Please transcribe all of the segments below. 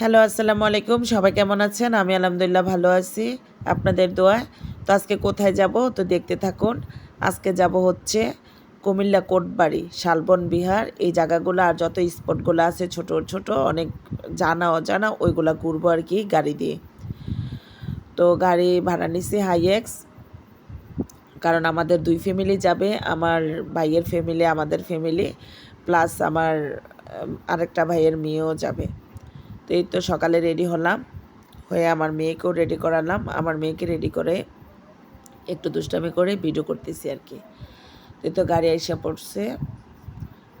Hello, আসসালামু আলাইকুম। সবাই কেমন আছেন? আমি আলহামদুলিল্লাহ ভালো আছি। আপনাদের দোয়ায় তো আজকে কোথায় যাব? তো দেখতে থাকুন। আজকে যাব হচ্ছে কুমিল্লা কোটবাড়ি, শালবন বিহার। এই জায়গাগুলো আর যত স্পটগুলো আছে ছোট ছোট, অনেক জানা, অজানা, ওইগুলা ঘুরবো আর কি গাড়ি দিয়ে। তো গাড়ি ভাড়া নিছি হাইএক্স কারণ আমাদের দুই ফ্যামিলি যাবে, আমার ভাইয়ের ফ্যামিলি আমাদের ফ্যামিলি প্লাস আমার আরেকটা ভাইয়ের মেয়েও যাবে। তো এই তো সকালে রেডি হলাম। হয়ে আমার মেয়েকেও রেডি করালাম। আমার মেয়েকে রেডি করে একটু দুষ্টামি করে ভিডিও করতেছি আর কি। তো তো গাড়ি এসে পড়ছে।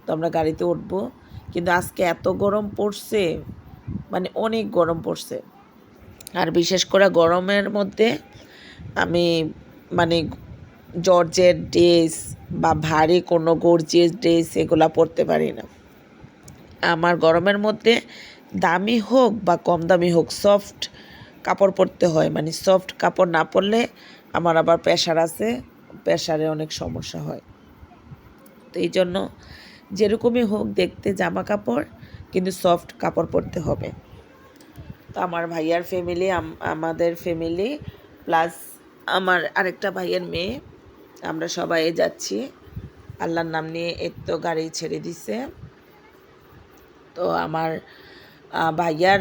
তো আমরা গাড়িতে উঠবো। কিন্তু আজকে এত গরম পড়ছে মানে অনেক গরম পড়ছে। আর বিশেষ করে গরমের মধ্যে আমি মানে জর্জের ড্রেস বা ভারী কোনো গর্জিয়াস ড্রেস এগুলা পরতে পারি না। আমার গরমের মধ্যে দামি হোক বা কম দামি হোক সফট কাপড় পরতে হয়। মানে সফট কাপড় না পরলে আমার আবার প্রেশার আছে প্রেশারে অনেক সমস্যা হয়। তো এই জন্য যেরকমই হোক দেখতে জামা কাপড়, কিন্তু সফট কাপড় পরতে হবে। তো আমার ভাইয়ার ফ্যামিলি আমাদের ফ্যামিলি প্লাস আমার আরেকটা ভাইয়ের মেয়ে, আমরা সবাই যাচ্ছি। আল্লাহর নাম নিয়ে এর তো গাড়ি ছেড়ে দিছে। তো আমার ভাইয়ার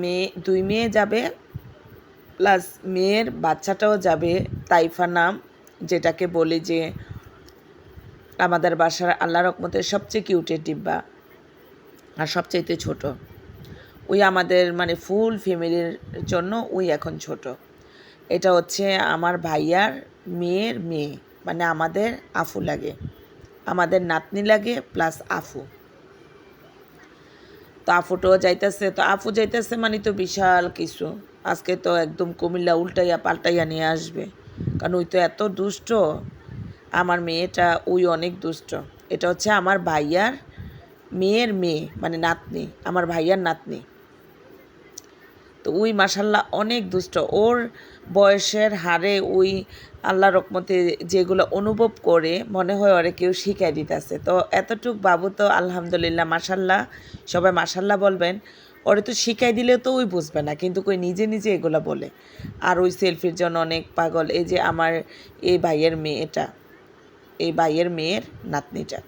মেয়ে, দুই মেয়ে যাবে প্লাস মেয়ের বাচ্চাটাও যাবে, তাইফা নাম, যেটাকে বলি যে আমাদের বাসার আল্লাহ রকমতের সবচেয়ে কিউটের ডিব্বা, আর সবচাইতে ছোট। ওই আমাদের মানে ফুল ফ্যামিলির জন্য ওই এখন ছোট। এটা হচ্ছে আমার ভাইয়ার মেয়ের মেয়ে মানে আমাদের আফু লাগে। আমাদের নাতনি লাগে প্লাস আফু। তো আফুটাও যাইতেছে, তো আফু যাইতেছে মানে তো বিশাল কিছু। আজকে তো একদম কুমিল্লা উল্টাইয়া পাল্টাইয়া নিয়ে আসবে। কারণ ওই তো এত দুষ্ট। আমার মেয়েটা, ওই অনেক দুষ্ট। এটা হচ্ছে আমার ভাইয়ার মেয়ের মেয়ে মানে নাতনি, আমার ভাইয়ার নাতনি। তো ওই মাসাল্লাহ অনেক দুষ্ট। ওর বয়সের হারে ওই আল্লাহ রকমতে যেগুলো অনুভব করে মনে হয় ওরে কেউ শিখাই দিতেছে। তো এতটুক বাবু তো আলহামদুলিল্লাহ মাসাল্লাহ সবাই মাসাল্লাহ বলবেন। ওরে তো শিখাই দিলে তো ওই বুঝবে না, কিন্তু কই নিজে নিজে এগুলো বলে। আর ওই সেলফির জন্য অনেক পাগল, এই যে আমার এই ভাইয়ের মেয়েটা, এই ভাইয়ের মেয়ের নাতনিটা,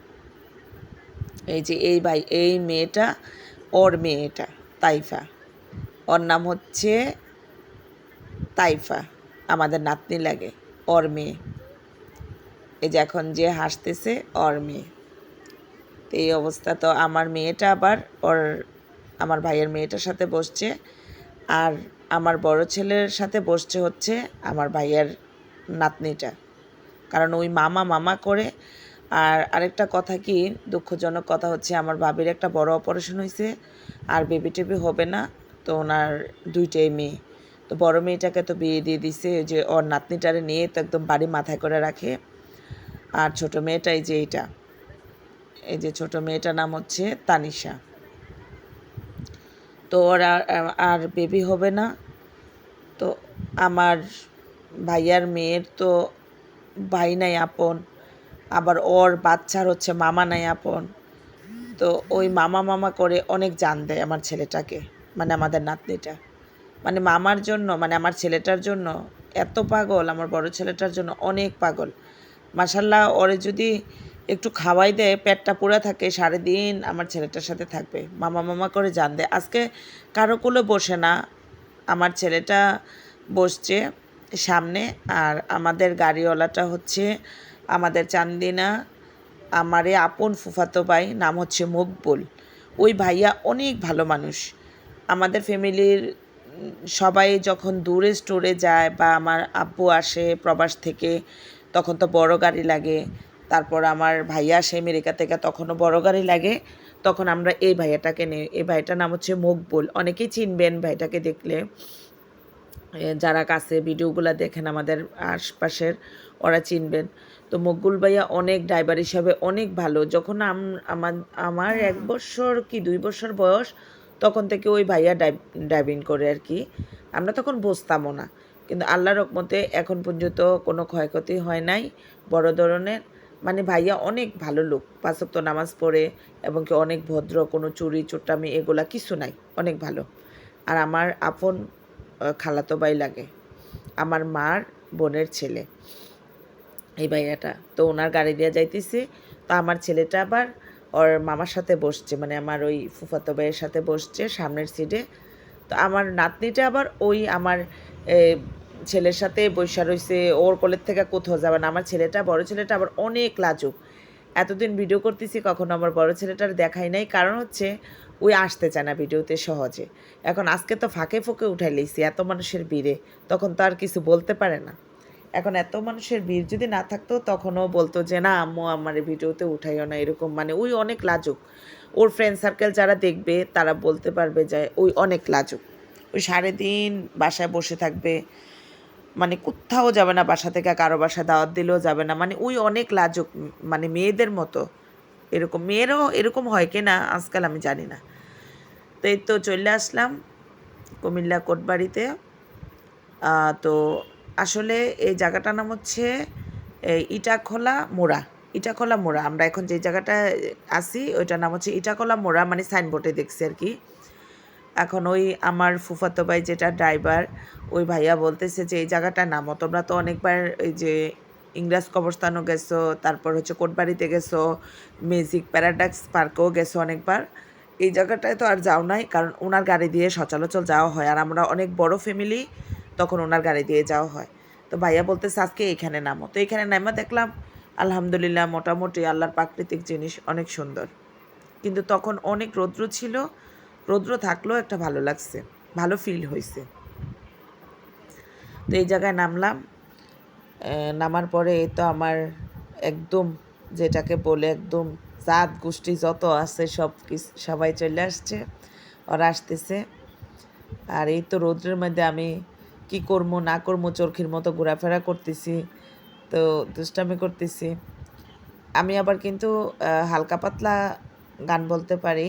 এই যে এই ভাই, এই মেয়েটা, ওর মেয়েটা, তাইফা। ওর নাম হচ্ছে তাইফা, আমাদের নাতনি লাগে। ওর মেয়ে। এই যে এখন যে হাসতেছে ওর মেয়ে। তো এই অবস্থা। তো আমার মেয়েটা আবার ওর, আমার ভাইয়ের মেয়েটার সাথে বসছে। আর আমার বড় ছেলের সাথে বসছে হচ্ছে আমার ভাইয়ের নাতনিটা। কারণ ওই মামা মামা করে। আর আরেকটা কথা কি, দুঃখজনক কথা হচ্ছে আমার ভাবির একটা বড় অপারেশন হয়েছে আর বেবি টেবি হবে না। তো ওনার দুইটাই মেয়ে। তো বড় মেয়েটাকে তো বিয়ে দিয়ে দিছে, যে ওর নাতনিটারে নিয়ে তো একদম বাড়ি মাথায় করে রাখে। আর ছোট মেয়েটা, এই যে এইটা, এই যে ছোট মেয়েটার নাম হচ্ছে তানিশা। তো ওর আর বেবি হবে না। তো আমার ভাইয়ার মেয়ের তো ভাই নাই আপন, আবার ওর বাচ্চার হচ্ছে মামা নাই আপন। তো ওই মামা মামা করে অনেক জান দেয় আমার ছেলেটাকে মানে আমাদের নাতনিটা। মানে মামার জন্য মানে আমার ছেলেটার জন্য এত পাগল, আমার বড় ছেলেটার জন্য অনেক পাগল। মাসাল্লাহ ওরে যদি একটু খাওয়াই দেয়, পেটটা পুরা থাকে, সারাদিন আমার ছেলেটার সাথে থাকবে। মামা মামা করে জান দেয় আজকে কারও কোলে বসে না, আমার ছেলেটা বসছে সামনে, আর আমাদের গাড়িওয়ালাটা হচ্ছে আমাদের চান্দিনা, আমারে আপন ফুফাতো ভাই, নাম হচ্ছে মকবুল। ওই ভাইয়া অনেক ভালো মানুষ। আমাদের ফ্যামিলির সবাই যখন দূরে স্টোরে যায় বা আমার আব্বু আসে প্রবাস থেকে, তখন তো বড় গাড়ি লাগে। তারপর আমার ভাইয়া আসে আমেরিকা থেকে, তখনও বড় গাড়ি লাগে। তখন আমরা এই ভাইয়াটাকে নিই। এই ভাইটার নাম হচ্ছে মকবুল। অনেকেই চিনবেন ভাইটাকে দেখলে। যারা কাছে ভিডিওগুলো দেখেন আমাদের আশপাশের, ওরা চিনবেন। তো মকবুল ভাইয়া অনেক ড্রাইভার হিসাবে অনেক ভালো। যখন আম- আমার আমার এক বছর কি দুই বছর বয়স তখন থেকে ওই ভাইয়া ড্রাইভিং করে আর কি। আমরা তখন বসতামও না। কিন্তু আল্লাহ রকমতে এখন পর্যন্ত কোনো ক্ষয়ক্ষতি হয় নাই, বড় ধরনের। মানে ভাইয়া অনেক ভালো লোক, পাঁচক্ত নামাজ পড়ে এবং কি অনেক ভদ্র, কোনো চুরি, চোটামি এগুলা কিছু নাই, অনেক ভালো। আর আমার আপন খালাতো ভাই লাগে, আমার মার বোনের ছেলে। এই ভাইয়াটা, তো ওনার গাড়ি দিয়ে যাইতেছি, তো আমার ছেলেটা আবার ওর মামার সাথে বসছে মানে আমার ওই ফুফাতো ভাইয়ের সাথে বসছে সামনের সিটে তো আমার নাতনিটা আবার ওই আমার ছেলের সাথে বৈশা রয়েছে ওর কোলের থেকে কোথাও যাবে না। আমার ছেলেটা, বড় ছেলেটা আবার অনেক লাজুক। এতদিন ভিডিও করতেছি, কখনো আমার বড় ছেলেটার দেখাই নাই। কারণ হচ্ছে ওই আসতে চায় না ভিডিওতে সহজে। এখন আজকে তো ফাঁকে ফুঁকে উঠাই লইছি, এত মানুষের ভিড়ে। তখন তো আর কিছু বলতে পারে না। এখন এত মানুষের ভিড় যদি না থাকতো, তখনও বলতো যে, না, আম্মু, আমার ভিডিওতে উঠাইও না, এরকম। মানে ওই অনেক লাজুক। ওর ফ্রেন্ড সার্কেল যারা দেখবে, তারা বলতে পারবে যে, ওই অনেক লাজুক। ওই সারাদিন বাসায় বসে থাকবে। মানে কোথাও যাবে না, বাসা থেকে কারও বাসা দাওয়াত দিলেও যাবে না। মানে ওই অনেক লাজুক মানে মেয়েদের মতো। এরকম, মেয়েরও এরকম হয় কি না, আজকাল আমি জানি না। তো এই তো চলে আসলাম কুমিল্লা কোটবাড়িতে। তো আসলে এই জায়গাটার নাম হচ্ছে ইটাখোলা মোড়া ইটাখোলা মোড়া। আমরা এখন যে জায়গাটায় আছি, ওইটার নাম হচ্ছে ইটাখোলা মোড়া মানে সাইনবোর্ডে দেখছি আর কি। এখন ওই আমার ফুফাতো ভাই যেটা ড্রাইভার ওই ভাইয়া বলতেছে যে, এই জায়গাটার নামও তোমরা তো অনেকবার এই যে ইংরাজ কবরস্থানও গেছো, তারপর হচ্ছে কোটবাড়িতে গেছো মিউজিক প্যারাডাক্স পার্কেও গেছো অনেকবার। এই জায়গাটায় তো আর যাও নাই, কারণ ওনার গাড়ি দিয়ে সচলাচল যাওয়া হয়। আর আমরা অনেক বড় ফ্যামিলি তখন ওনার গাড়ি দিয়ে যাওয়া হয়। তো ভাইয়া বলতেছে, আজকে এখানে নামো। তো এখানে নামা দেখলাম, আলহামদুলিল্লাহ মোটামুটি আল্লাহর প্রাকৃতিক জিনিস অনেক সুন্দর। কিন্তু তখন অনেক রৌদ্র ছিল, রৌদ্র থাকলেও একটা ভালো লাগছে, ভালো ফিল হয়েছে তো এই জায়গায় নামলাম। নামার পরে এই তো আমার একদম যেটাকে বলে একদম জাত গোষ্ঠী যত আছে সব সবাই চলে আসছে, ওরা আসতেছে। আর এই তো রৌদ্রের মধ্যে আমি কি করব না করব চরখির মতো ঘোরাফেরা করতেছি, তো দুষ্টামি করতেছি। আমি আবার কিন্তু হালকা পাতলা গান বলতে পারি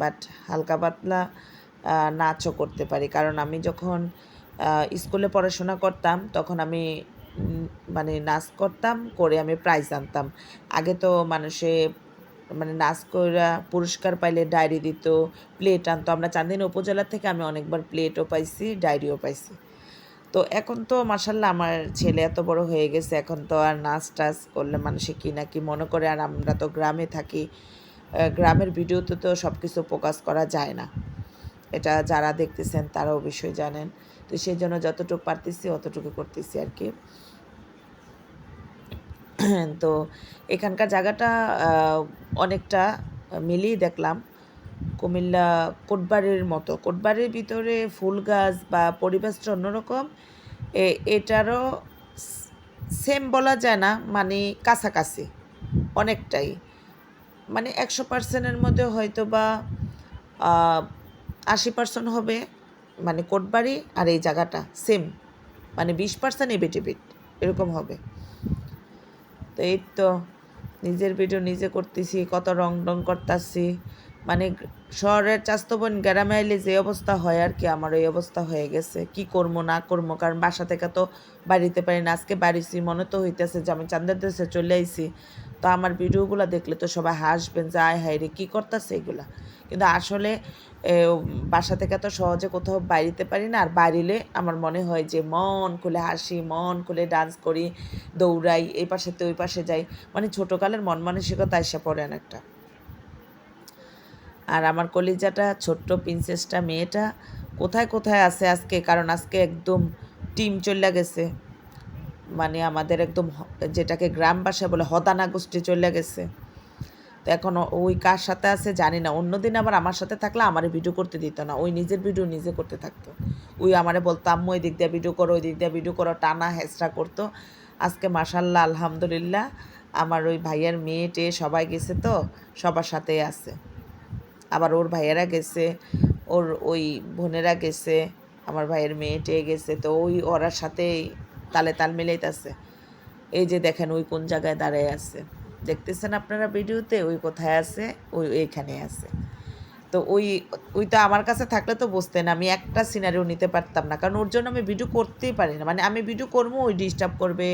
বাট হালকা পাতলা নাচও করতে পারি। কারণ আমি যখন স্কুলে পড়াশোনা করতাম, তখন আমি মানে নাচ করতাম, করে আমি প্রাইজ আনতাম। আগে তো মানুষে মানে নাচ কইরা পুরস্কার পাইলে ডায়েরি দিত প্লেট আনতো। আমরা চান্দিনা উপজেলা থেকে আমি অনেকবার প্লেটও পাইছি ডায়েরিও পাইছি। তো এখন তো মাসাল্লাহ আমার ছেলে এত বড় হয়ে গেছে, এখন তো আর নাচ টাচ করলে মানুষে কি না কি মনে করে, আর আমরা তো গ্রামে থাকি গ্রামের ভিডিওতে তো সব কিছু প্রকাশ করা যায় না। এটা যারা দেখতেছেন তারাও বিষয় জানেন। তো সেই জন্য যতটুকু পারতেছি অতটুকু করতেছি আর কি। তো এখানকার জায়গাটা অনেকটা মিলিয়ে দেখলাম। কুমিল্লা কোটবাড়ির মতো। কোটবাড়ির ভিতরে ফুল গাছ বা পরিবেশটা অন্যরকম এটারও সেম বলা যায় না মানে কাছাকাছি, অনেকটাই। মানে একশো পার্সেন্টের মধ্যে হয়তো বা আশি পার্সেন্ট হবে মানে কোটবাড়ি আর এই জায়গাটা সেম মানে বিশ পার্সেন্ট এবিটিবিট এরকম হবে। তো এই তো, নিজের ভিডিও নিজে করতেছি, কত রং রং করতেছি। মানে শহরের চাস্তো বোন গ্রামে আইলে যে অবস্থা হয় আর কি, আমার ওই অবস্থা হয়ে গেছে। কি করব, না করব? কারণ বাসা থেকে তো বাড়িতে পারি না। আজকে বাড়িছি, মনে তো হইতেছে যে আমি চান্দের দেশে চলে আইছি। তো আমার ভিডিওগুলো দেখলে তো সবাই হাসবেন যে, আয় হায় রে, কী করতেছে এগুলা? কিন্তু আসলে বাসা থেকে তো সহজে কোথাও বাড়িতে পারি না। আর বাইরিলে আমার মনে হয় যে, মন খুলে হাসি, মন খুলে ডান্স করি, দৌড়াই, এই পাশে তো ওই পাশে যাই। মানে ছোটোকালের মন মানসিকতা এসে পড়ে অনেকটা। আর আমার কলিজাটা, ছোট্ট প্রিন্সেসটা মেয়েটা কোথায় কোথায় আছে আজকে? কারণ আজকে একদম টিম চলে গেছে। মানে আমাদের একদম যেটাকে গ্রাম ভাষায় বলে হদানা গোষ্ঠী চলে গেছে। তো এখন ওই কার সাথে আছে জানি না। অন্যদিন আবার আমার সাথে থাকলে আমার ভিডিও করতে দিত না। ওই নিজের ভিডিও নিজে করতে থাকতো। ওই আমারে বলতো, আম্মু ওই দিক দিয়ে ভিডিও করো ওই দিক দিয়ে ভিডিও করো। টানা হেসরা করতো। আজকে মাসাল্লাহ আলহামদুলিল্লাহ, আমার ওই ভাইয়ের মেয়ে টেয়ে সবাই গেছে তো, সবার সাথেই আছে। আবার ওর ভাইয়েরা গেছে, ওর ওই বোনেরা গেছে, আমার ভাইয়ের মেয়েটে গেছে, তো ওই ওরার সাথে তালে তাল মিলাইতেছে। এই যে দেখেন ওই কোন জায়গায় দাঁড়ায় আছে। দেখতেছেন আপনারা ভিডিওতে? ওই কোথায় আছে? ওই এইখানে আছে। তো ওই ওই তো আমার কাছে থাকলে তো বুঝতেন, আমি একটা সিনারিও নিতে পারতাম না। কারণ ওর জন্য আমি ভিডিও করতেই পারি না। মানে আমি ভিডিও করব, ওই ডিস্টার্ব করবে,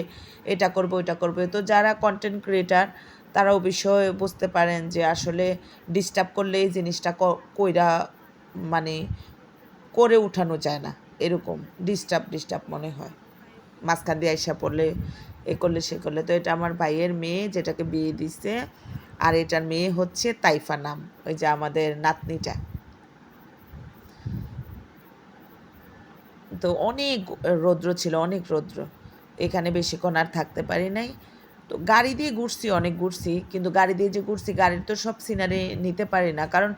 এটা করবে, ওইটা করবে। তো যারা কন্টেন্ট ক্রিয়েটার তারা ও বিষয়ে বুঝতে পারেন যে আসলে ডিস্টার্ব করলে এই জিনিসটা কইরা মানে করে উঠানো যায় না। এরকম ডিস্টার্ব ডিস্টার্ব মনে হয়। মাঝখান দিয়ে আইসা পড়লে এ করলে সে করলে। তো এটা আমার ভাইয়ের মেয়ে যেটাকে বিয়ে দিছে, আর এটার মেয়ে হচ্ছে তাইফা নাম, ওই যে আমাদের নাতনিটা। তো অনেক রৌদ্র ছিল, অনেক রৌদ্র। এখানে বেশিক্ষণ আর থাকতে পারি নাই। তো গাড়ি দিয়ে ঘুরছি, অনেক ঘুরছি, কিন্তু গাড়ি দিয়ে যে ঘুরছি, গাড়ির তো সব সিনারি নিতে পারি না। কারণ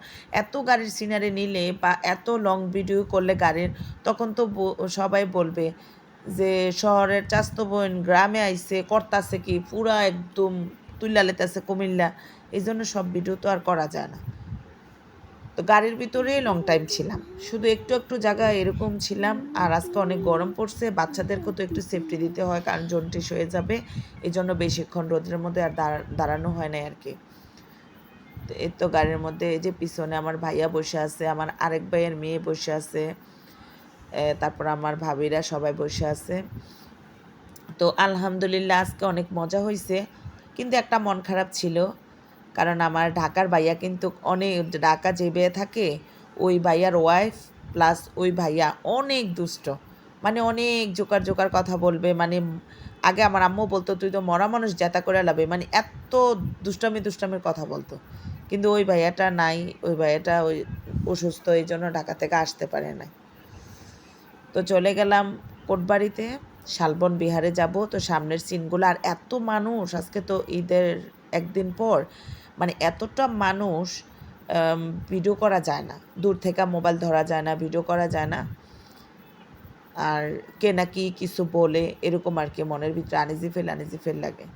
এত গাড়ির সিনারি নিলে বা এত লং ভিডিও করলে গাড়ির, তখন তো সবাই বলবে যে শহরের চাস্তো বোন গ্রামে আইসে করতাছে কি? পুরা একদম তুলালেতেছে কুমিল্লা। এই জন্য সব ভিডিও তো আর করা যায় না। তো গাড়ির ভিতরে লং টাইম ছিলাম। শুধু একটু একটু জায়গা এরকম ছিলাম আর আজকে অনেক গরম পড়ছে, বাচ্চাদেরকেও তো একটু সেফটি দিতে হয় কারণ জন্টিস হয়ে যাবে এই জন্য বেশিক্ষণ রোদের মধ্যে আর দাঁড়া- দাঁড়ানো হয় না আর কি এই তো গাড়ির মধ্যে এই যে পিছনে আমার ভাইয়া বসে আছে, আমার আরেক ভাইয়ের মেয়ে বসে আছে তারপর আমার ভাবিরা সবাই বসে আছে। তো আলহামদুলিল্লাহ আজকে অনেক মজা হয়েছে কিন্তু একটা মন খারাপ ছিল। কারণ আমার ঢাকার ভাইয়া কিন্তু অনেক ঢাকা যে বেয়ে থাকে, ওই ভাইয়ার ওয়াইফ প্লাস ওই ভাইয়া অনেক দুষ্ট। মানে অনেক জোকার জোকার কথা বলবে মানে আগে আমার আম্মু বলতো, তুই তো মরা মানুষ জেতা করে লাবে মানে এত দুষ্টামি দুষ্টামির কথা বলতো। কিন্তু ওই ভাইয়াটা নাই, ওই ভাইয়াটা ওই অসুস্থ, এই জন্য ঢাকা থেকে আসতে পারে না তো চলে গেলাম কোটবাড়িতে, শালবন বিহারে যাব। তো সামনের সিনগুলো আর এত মানুষ, আজকে তো ঈদের একদিন পর মানে এতটা মানুষ ভিডিও করা যায় না। দূর থেকে মোবাইল ধরা যায় না ভিডিও করা যায় না। আর কে নাকি কিছু বলে, এরকম আর কি মনের ভিতরে আনিজি ফেল আনিজি ফেল লাগে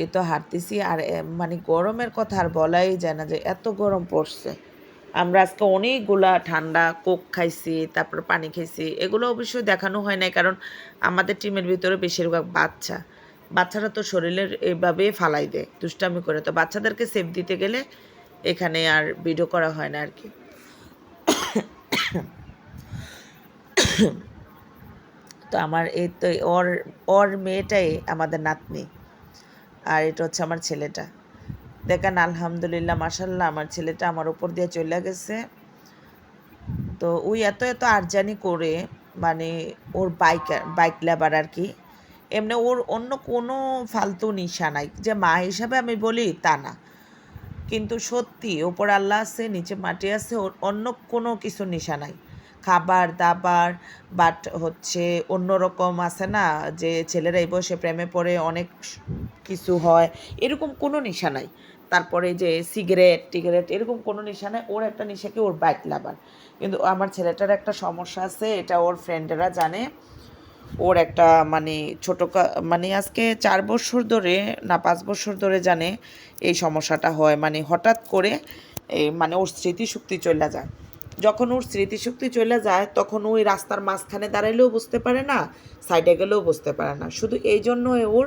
এই তো হাঁটতেছি আর মানে গরমের কথা আর বলাই যায় না যে এত গরম পড়ছে। আমরা আজকে অনেকগুলা ঠান্ডা কোক খাইছি, তারপর পানি খাইছি, এগুলো অবশ্যই দেখানো হয় নাই, কারণ আমাদের টিমের ভিতরে বেশিরভাগ বাচ্চা। বাচ্চারা তো শরীরের এভাবে ফালাই দেয়, দুষ্টামি করে। তো বাচ্চাদেরকে সেফ দিতে গেলে এখানে আর ভিডিও করা হয় না আর কি। তো আমার এই তো ওর ওর মেয়েটাই আমাদের নাতনি, আর এটা হচ্ছে আমার ছেলেটা। দেখেন, আলহামদুলিল্লাহ মাসাল্লাহ আমার ছেলেটা আমার উপর দিয়ে চলে গেছে। তো ওই এত এত আরজানি করে মানে ওর বাইক বাইক লেবার আর কি এমনি ওর অন্য কোনো ফালতু নিশা নাই। যে মা হিসাবে আমি বলি তা না। কিন্তু সত্যি ওপর আল্লাহ আছে, নিচে মাটি আছে, ওর অন্য কোনো কিছু নিশা নাই। খাবার, দাবার বাট হচ্ছে অন্যরকম আছে না, যে ছেলেরা এই বসে প্রেমে পড়ে, অনেক কিছু হয়, এরকম কোনো নেশা নাই। তারপরে যে সিগারেট, টিগারেট, এরকম কোনো নেশা নাই, ওর একটা নেশা কি ওর বাইক লাভার কিন্তু আমার ছেলেটার একটা সমস্যা আছে, এটা ওর ফ্রেন্ডেরা জানে। ওর একটা মানে ছোট মানে আজকে চার বছর ধরে না, পাঁচ বছর ধরে জানে এই সমস্যাটা হয়। মানে হঠাৎ করে মানে ওর স্মৃতিশক্তি চলে যায়। যখন ওর স্মৃতিশক্তি চলে যায়, তখন ওই রাস্তার মাঝখানে দাঁড়াইলেও বুঝতে পারে না সাইডে গেলেও বুঝতে পারে না। শুধু এই জন্য ওর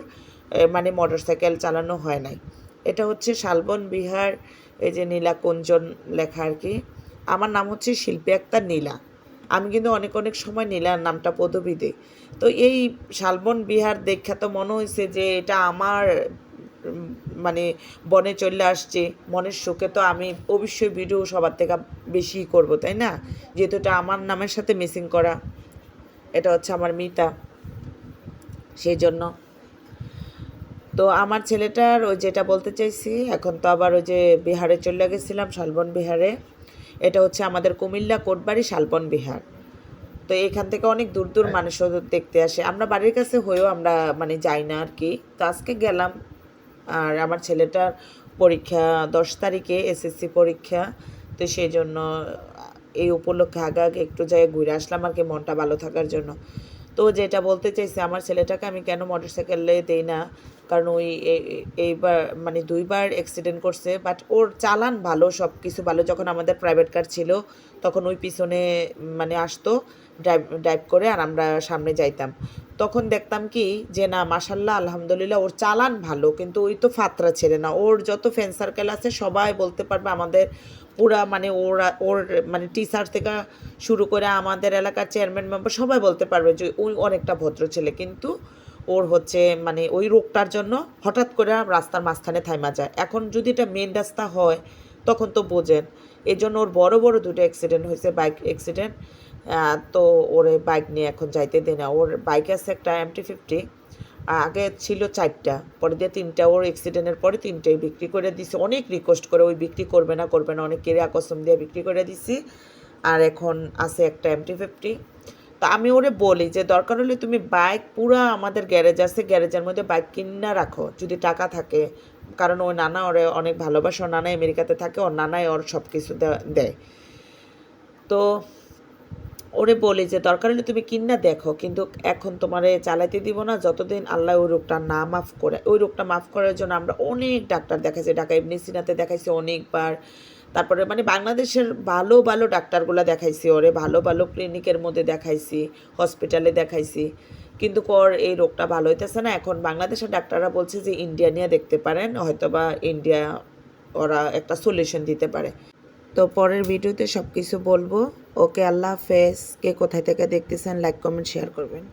মানে মোটর সাইকেল চালানো হয় নাই। এটা হচ্ছে শালবন বিহার, এই যে নীলা নীলাকুঞ্জন লেখা আর কি। আমার নাম হচ্ছে শিল্পী একটা নীলা। আমি কিন্তু অনেক অনেক সময় নীলার নামটা পদবী তো এই শালবন বিহার দেখা তো মনে হয়েছে যে এটা আমার মানে বনে চলে আসছে, মনের সুখে তো আমি অবশ্যই ভিডিও সবার থেকে বেশি করব, তাই না? যেহেতু এটা আমার নামের সাথে মিসিং করা, এটা হচ্ছে আমার মিতা সেই জন্য তো আমার ছেলেটার ওই যেটা বলতে চাইছি, এখন তো আবার ওই যে বিহারে চলে গেছিলাম, শালবন বিহারে। এটা হচ্ছে আমাদের কুমিল্লা কোটবাড়ি শালবন বিহার। তো এখান থেকে অনেক দূর দূর মানুষও দেখতে আসে। আমরা বাড়ির কাছে হয়েও আমরা মানে যাই না আর কি। তো আজকে গেলাম আর আমার ছেলেটার পরীক্ষা দশ তারিখে এসএসসি পরীক্ষা। তো সেই জন্য এই উপলক্ষে আগে আগে একটু জায়গায় ঘুরে আসলাম আর কি মনটা ভালো থাকার জন্য। তো যেটা বলতে চাইছি আমার ছেলেটাকে আমি কেন মোটরসাইকেলে দেই না? কারণ ওই এইবার মানে দুইবার অ্যাক্সিডেন্ট করছে বাট ওর চালান ভালো সব কিছু ভালো। যখন আমাদের প্রাইভেট কার ছিল, তখন ওই পিছনে মানে আসতো ড্রাইভ ড্রাইভ করে আর আমরা সামনে যাইতাম। তখন দেখতাম কি যে, না মাসাল্লাহ আলহামদুলিল্লাহ, ওর চালান ভালো, কিন্তু ওই তো ফাতরা ছেড়ে না। ওর যত ফ্রেন্ড সার্কেল আছে, সবাই বলতে পারবে আমাদের পুরা মানে ওরা, ওর মানে টিচার থেকে শুরু করে আমাদের এলাকার চেয়ারম্যান মেম্বার সবাই বলতে পারবে যে, ওই অনেকটা ভদ্র ছেলে। কিন্তু ওর হচ্ছে মানে ওই রোগটার জন্য হঠাৎ করে রাস্তার মাঝখানে থাইমা যায়। এখন যদি এটা মেন রাস্তা হয়, তখন তো বোঝেন। এই জন্য ওর বড় বড় দুটো অ্যাক্সিডেন্ট হয়েছে বাইক অ্যাক্সিডেন্ট তো ওরে বাইক নিয়ে এখন যাইতে দেয় না। ওর বাইক আছে একটা এমটি ফিফটি আগে ছিল চারটা, পরে দিয়ে তিনটা, ওর অ্যাক্সিডেন্টের পরে তিনটেই বিক্রি করে দিছি। অনেক রিকোয়েস্ট করে, ওই বিক্রি করবে না করবে না, অনেক কেরিয়া কসম দিয়ে বিক্রি করে দিছি। আর এখন আছে একটা এমটি ফিফটি তো আমি ওরে বলি যে দরকার হলে তুমি বাইক পুরা আমাদের গ্যারেজ আছে গ্যারেজের মধ্যে বাইক কিনা রাখো। যদি টাকা থাকে, কারণ ওই নানা ওরে অনেক ভালোবাসে, ওর নানা আমেরিকাতে থাকে, ওর নানাই ওর সব কিছু দেয়। তো ওরে বলি যে দরকার হলে তুমি কিনা দেখো, কিন্তু এখন তোমারে চালাইতে দিব না, যতদিন আল্লাহ ওই রোগটা না মাফ করে, ওই রোগটা মাফ করার জন্য আমরা অনেক ডাক্তার দেখাইছি, ঢাকা এমনি সিনাতে দেখাইছি অনেকবার। তারপরে মানে বাংলাদেশের ভালো ভালো ডাক্তারগুলো দেখাইছি ওরে, ভালো ভালো ক্লিনিকের মধ্যে দেখাইছি হসপিটালে দেখাইছি। কিন্তু কর, এই রোগটা ভালো হইতেছে না। এখন বাংলাদেশের ডাক্তাররা বলছে যে, ইন্ডিয়া নিয়ে দেখতে পারেন, হয়তোবা ইন্ডিয়া ওরা একটা সলিউশন দিতে পারে। তো পরের ভিডিওতে সব কিছু বলব। ওকে, আল্লাহ হাফেজ। কে কোথায় থেকে দেখতেছেন লাইক কমেন্ট শেয়ার করবেন।